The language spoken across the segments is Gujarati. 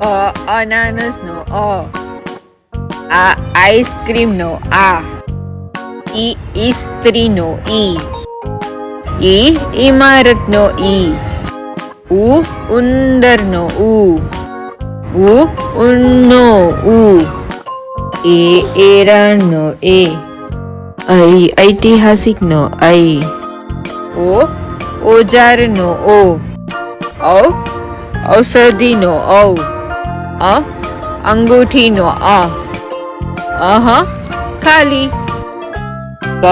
અ અનાનસનો અ. આ આઈસ્ક્રીમ નો, આ. ઈ ઇસ્ત્રીનો ઈ. ઈ ઇમારતનો ઈ. ઉ ઉંદરનો ઉ. ઉ ઉનો, ઉ. એ એરણનો એ. અઈ ઐતિહાસિકનો અઈ ઓ ઓજારનો ઓ. ઔ ઔષધિનો ઔ. અ, અંગૂઠીનો અ. અહ, ખાલી. ક,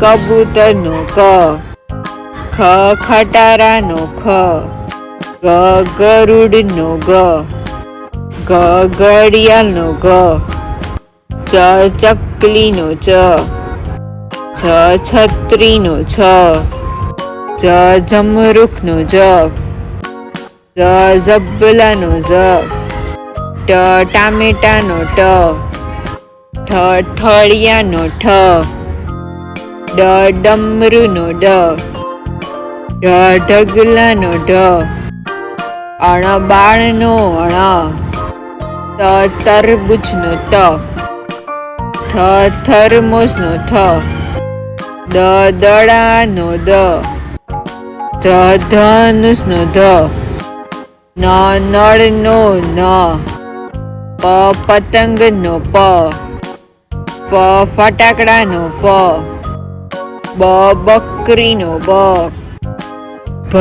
કબૂતરનો ક. ખ, ખટારાનો ખ. ગ, ગરુડનો ગ. ગ, ઘડિયાળનો ગ. ચ, ચકલીનો ચ. છ, છત્રીનો છ. જ, જમરૂખનો જ. જ ઝબલાનો જ ટ, ટામેટાનો ટ, ઠ, ઠળિયાનો ઠ, ડ, ડમરુનો ડ, ઢ, ઢગલાનો ઢ અણ બાણનો અણ, ત, તરબૂચનો ત થ થર્મોસનો થ, દ, દડાનો દ, ધ ધનુષનો ધ, ન, નળનો ન. પ, પતંગનો પ. ફ, ફટાકડાનો ફ. બ, બકરીનો બ. ભ,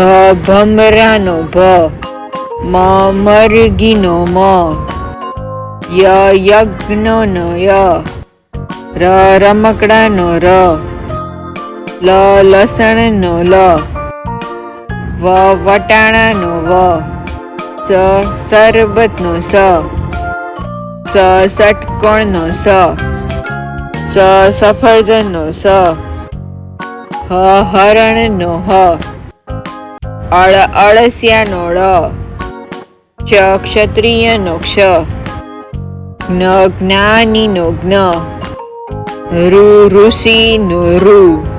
ભમરાનો ભ મ, મરઘીનો મ. ય, યજ્ઞનો ય. ર, રમકડાનો ર. લ, લસણનો લ. વ, વટાણાનો વ. સ શરબતનો સ. સ ષટકોણનો સ સ સફરજનનો સ હ હરણનો હ અળ અળસિયાનો ળ ક્ષ ક્ષત્રિયનો ક્ષ જ્ઞ જ્ઞાનીનો જ્ઞ ઋ ઋષિનો ઋ